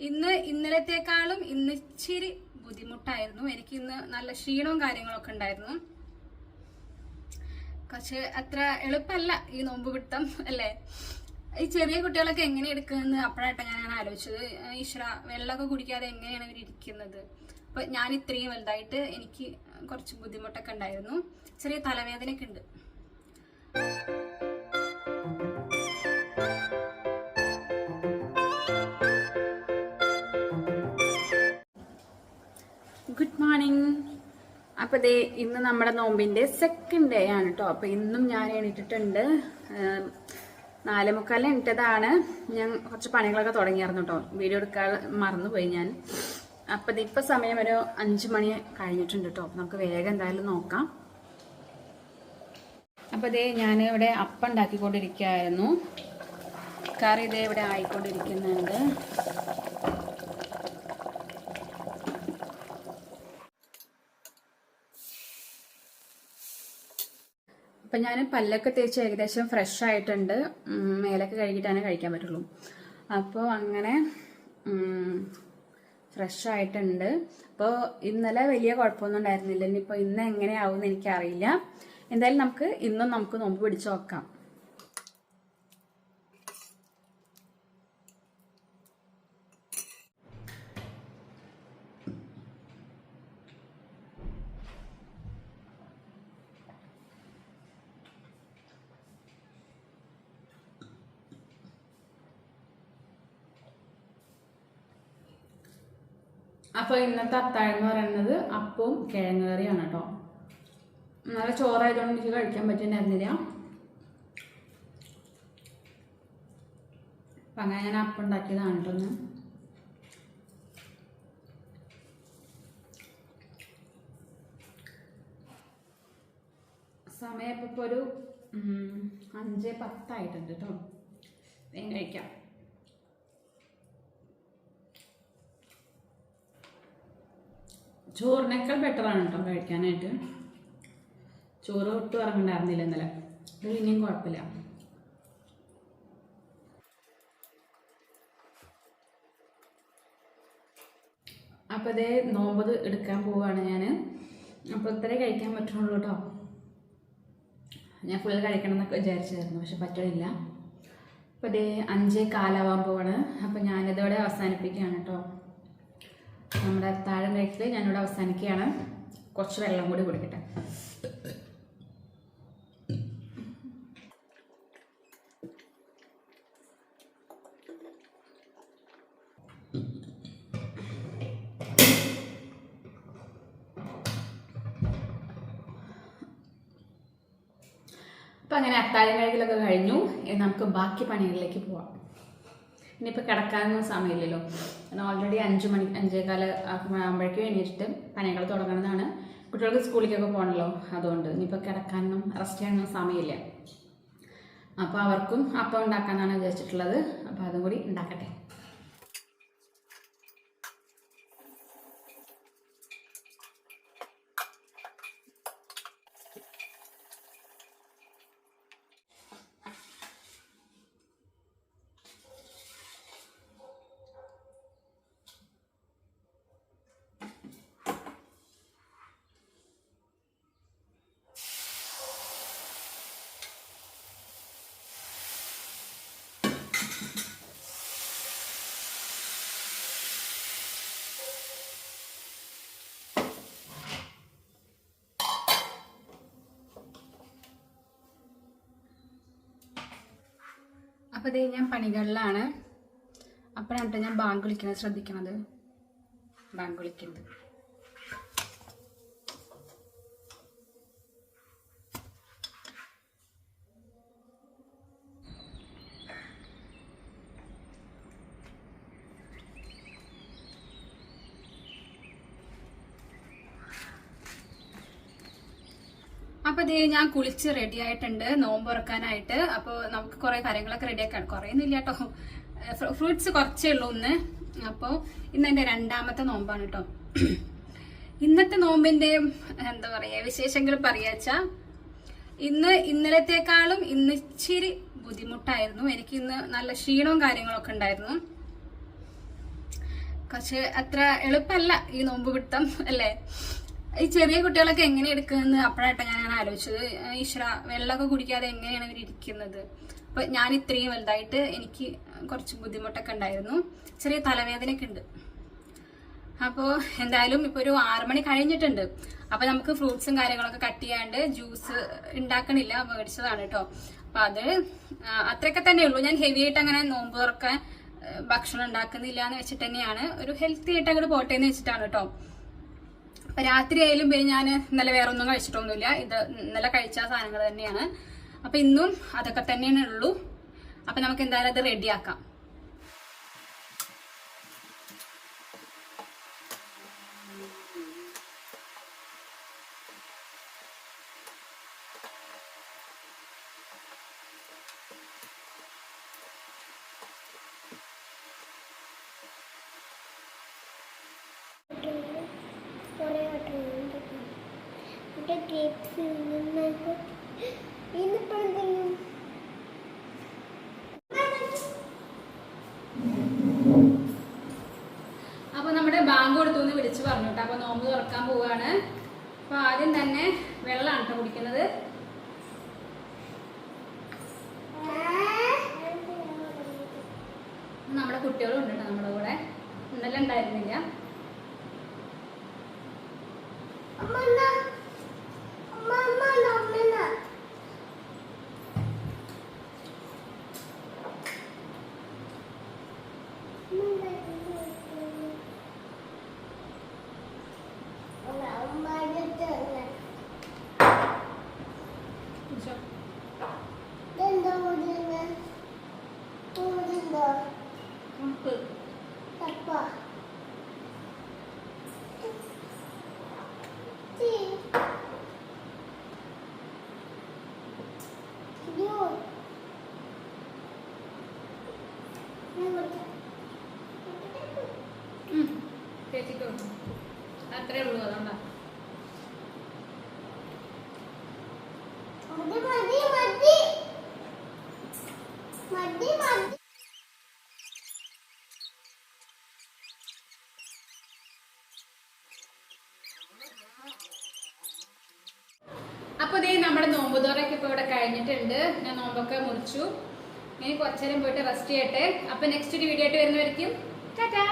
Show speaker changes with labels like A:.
A: ഇന്ന് ഇന്നലത്തേക്കാളും ഇന്ന് ഇച്ചിരി ബുദ്ധിമുട്ടായിരുന്നു. എനിക്ക് ഇന്ന് നല്ല ക്ഷീണവും കാര്യങ്ങളൊക്കെ ഉണ്ടായിരുന്നു. കുറച്ച് അത്ര എളുപ്പമല്ല ഈ നോമ്പ് പിടുത്തം അല്ലേ? ഈ ചെറിയ കുട്ടികളൊക്കെ എങ്ങനെ എടുക്കുന്നത് അപ്പോഴായിട്ട് ഞാനാണ് ആലോചിച്ചത്. ഈശ്വര വെള്ളമൊക്കെ കുടിക്കാതെ എങ്ങനെയാണ് ഇവർ ഇരിക്കുന്നത്? അപ്പൊ ഞാൻ ഇത്രയും വലുതായിട്ട് എനിക്ക് കുറച്ച് ബുദ്ധിമുട്ടൊക്കെ ഉണ്ടായിരുന്നു. ചെറിയ തലവേദനയൊക്കെ ഉണ്ട്. അപ്പൊ ദേ ഇന്ന് നമ്മുടെ നോമ്പിന്റെ സെക്കൻഡ് ഡേ ആണ് കേട്ടോ അപ്പൊ ഇന്നും ഞാൻ എണീറ്റിട്ടുണ്ട്. നാലേ എണീറ്റതാണ്. ഞാൻ കുറച്ച് പണികളൊക്കെ തുടങ്ങിയായിരുന്നു കേട്ടോ വീഡിയോ എടുക്കാൻ മറന്നുപോയി ഞാൻ. അപ്പൊ ഇപ്പൊ സമയം ഒരു അഞ്ചു മണി കഴിഞ്ഞിട്ടുണ്ട് കേട്ടോ നമുക്ക് വേഗം എന്തായാലും നോക്കാം. അപ്പൊ ദേ ഞാൻ ഇവിടെ അപ്പം ഉണ്ടാക്കിക്കൊണ്ടിരിക്കുകയായിരുന്നു. കറി ഇതേ ഇവിടെ ആയിക്കൊണ്ടിരിക്കുന്നുണ്ട്. അപ്പം ഞാൻ പല്ലൊക്കെ തേച്ച് ഏകദേശം ഫ്രഷ് ആയിട്ടുണ്ട്. മേലൊക്കെ കഴുകിയിട്ടാണ് കഴിക്കാൻ പറ്റുള്ളൂ. അപ്പോൾ അങ്ങനെ ഫ്രഷ് ആയിട്ടുണ്ട്. അപ്പോൾ ഇന്നലെ വലിയ കുഴപ്പമൊന്നും ഉണ്ടായിരുന്നില്ല. ഇനിയിപ്പോൾ ഇന്ന് എങ്ങനെയാവും എന്ന് എനിക്കറിയില്ല. എന്തായാലും നമുക്ക് ഇന്നും നമുക്ക് നോമ്പ് പിടിച്ചു നോക്കാം. അപ്പോൾ ഇന്നത്തെ അത്താഴം എന്ന് പറയുന്നത് അപ്പവും കിഴങ്ങ് കറിയാണ് കേട്ടോ നല്ല ചോറായതുകൊണ്ട് എനിക്ക് കഴിക്കാൻ പറ്റുന്നുണ്ടായിരുന്നില്ല. അപ്പം അങ്ങനെ ഞാൻ അപ്പം ഉണ്ടാക്കിയതാണ് കേട്ടോ ഒന്ന് സമയം ഇപ്പം ഇപ്പോൾ ഒരു അഞ്ച് പത്തായിട്ടുണ്ട് കേട്ടോ വേഗം കഴിക്കാം. ചോറിനേക്കാൾ ബെറ്ററാണ് കേട്ടോ കഴിക്കാനായിട്ട്. ചോറ് ഒട്ടും ഇറങ്ങണ്ടായിരുന്നില്ല ഇന്നലെ. അത് പിന്നെയും കുഴപ്പമില്ല. അപ്പോൾ ഇതേ നോമ്പത് എടുക്കാൻ പോവുകയാണ് ഞാൻ അപ്പോൾ ഇത്രേ കഴിക്കാൻ പറ്റുള്ളൂ കേട്ടോ ഞാൻ ഫുൾ കഴിക്കണം എന്നൊക്കെ വിചാരിച്ചായിരുന്നു പക്ഷെ പറ്റണില്ല. അപ്പോൾ ഇതേ അഞ്ചേ കാലാവാൻ പോവാണ്. അപ്പോൾ ഞാനിതോടെ അവസാനിപ്പിക്കുകയാണ് കേട്ടോ നമ്മുടെ താഴം കഴിക്കൽ ഞാനിവിടെ അവസാനിക്കുകയാണ്. കുറച്ച് വെള്ളം കൂടി കുടിക്കട്ടെ. അപ്പം അങ്ങനെ അത്താഴം കഴിക്കലൊക്കെ കഴിഞ്ഞു. നമുക്ക് ബാക്കി പണികളിലേക്ക് പോവാം. ഇനിയിപ്പോൾ കിടക്കാനൊന്നും സമയമില്ലല്ലോ. കാരണം ഓൾറെഡി അഞ്ച് മണി അഞ്ചേകാൽ ആകുമ്പോഴേക്കും എണീറ്റിട്ട് പനികൾ തുടങ്ങണമെന്നാണ് കുട്ടികൾക്ക് സ്കൂളിലേക്കൊക്കെ പോകണമല്ലോ അതുകൊണ്ട് ഇനിയിപ്പോൾ കിടക്കാനൊന്നും റെസ്റ്റ് ചെയ്യാനൊന്നും സമയമില്ല. അപ്പോൾ അവർക്കും അപ്പം ഉണ്ടാക്കാനാണ് വിചാരിച്ചിട്ടുള്ളത് അപ്പോൾ അതും കൂടി ഉണ്ടാക്കട്ടെ. അപ്പോൾ ഇതേ ഞാൻ പണികളിലാണ്. അപ്പോഴാണ് ഞാൻ ബാങ്ക് വിളിക്കുന്നത് ശ്രദ്ധിക്കണത്. ബാങ്ക് വിളിക്കുന്നത് അപ്പൊ ദേ ഞാൻ കുളിച്ച് റെഡി ആയിട്ടുണ്ട്. നോമ്പ് ഉറക്കാനായിട്ട് അപ്പൊ നമുക്ക് കുറെ കാര്യങ്ങളൊക്കെ റെഡി ആക്കാൻ കുറെ ഒന്നും ഇല്ല കേട്ടോ ഫ്രൂട്ട്സ് കുറച്ചേ ഉള്ളൂ ഇന്ന്. അപ്പൊ ഇന്ന് എന്റെ രണ്ടാമത്തെ നോമ്പാണ് കേട്ടോ ഇന്നത്തെ നോമ്പിന്റെ എന്താ പറയാ വിശേഷങ്ങൾ പറയാച്ച ഇന്ന് ഇന്നലത്തെക്കാളും ഇന്ന് ഇച്ചിരി ബുദ്ധിമുട്ടായിരുന്നു. എനിക്ക് ഇന്ന് നല്ല ക്ഷീണവും കാര്യങ്ങളൊക്കെ ഉണ്ടായിരുന്നു. കുറച്ച് അത്ര എളുപ്പമല്ല ഈ നോമ്പ് പിടുത്തം അല്ലേ? ഈ ചെറിയ കുട്ടികളൊക്കെ എങ്ങനെ എടുക്കുന്നത് അപ്പോഴായിട്ട് ഞാൻ അങ്ങനെ ആലോചിച്ചത്. ഈശ്വര വെള്ളമൊക്കെ കുടിക്കാതെ എങ്ങനെയാണ് ഇവർ ഇരിക്കുന്നത്? അപ്പൊ ഞാൻ ഇത്രയും വലുതായിട്ട് എനിക്ക് കുറച്ച് ബുദ്ധിമുട്ടൊക്കെ ഉണ്ടായിരുന്നു. ചെറിയ തലവേദനയൊക്കെ ഉണ്ട്. അപ്പോൾ എന്തായാലും ഇപ്പോൾ ഒരു ആറ് മണി കഴിഞ്ഞിട്ടുണ്ട്. അപ്പോൾ നമുക്ക് ഫ്രൂട്ട്സും കാര്യങ്ങളൊക്കെ കട്ട് ചെയ്യാണ്ട് ജ്യൂസ് ഉണ്ടാക്കണില്ല. മേടിച്ചതാണ് കേട്ടോ അപ്പം അത് അത്രയൊക്കെ തന്നെ ഉള്ളൂ. ഞാൻ ഹെവി ആയിട്ട് അങ്ങനെ നോമ്പ് തുറക്കാൻ ഭക്ഷണം ഉണ്ടാക്കുന്നില്ല എന്ന് വെച്ചിട്ട് തന്നെയാണ്. ഒരു ഹെൽത്തി ആയിട്ട് അങ്ങോട്ട് പോട്ടെ എന്ന് വെച്ചിട്ടാണ് കേട്ടോ രാത്രി ആയാലും പിന്നെ ഞാൻ ഇന്നലെ വേറെ ഒന്നും കഴിച്ചിട്ടൊന്നുമില്ല. ഇത് നല്ല കഴിച്ച സാധനങ്ങൾ തന്നെയാണ്. അപ്പം ഇന്നും അതൊക്കെ തന്നെയാണ് ഉള്ളൂ. അപ്പം നമുക്ക് എന്തായാലും അത് റെഡിയാക്കാം
B: ഇവിടെ ഗ്രേപ്സ് നിന്നൊക്കെ ഇന്നിപ്പോൾ എന്തെങ്കിലും
C: അപ്പൊ നമ്മുടെ ബാങ്ക് കൊടുത്തു എന്ന് വിളിച്ചു പറഞ്ഞു കേട്ടോ. അപ്പൊ നോമ്പ് തുറക്കാൻ പോവാണ്. അപ്പൊ ആദ്യം തന്നെ വെള്ളമാണ് കേട്ടോ കുടിക്കുന്നത്. നമ്മുടെ കുട്ടികളും ഉണ്ട് കേട്ടോ നമ്മുടെ കൂടെ. ഇന്നലെ ഉണ്ടായിരുന്നില്ല. ചേച്ചിക്ക്. അത്രേ ഉള്ളൂ അതുകൊണ്ടാ നമ്മുടെ ഇപ്പോൾ ഇവിടെ കഴിഞ്ഞിട്ടുണ്ട്. ഞാൻ നോമ്പൊക്കെ മുറിച്ചു. ഇനി കുറച്ചേരം പോയിട്ട് റെസ്റ്റ് ചെയ്യട്ടെ. അപ്പം നെക്സ്റ്റ് ഒരു വീഡിയോ ആയിട്ട് വരുന്നവർക്കും ടാറ്റാ!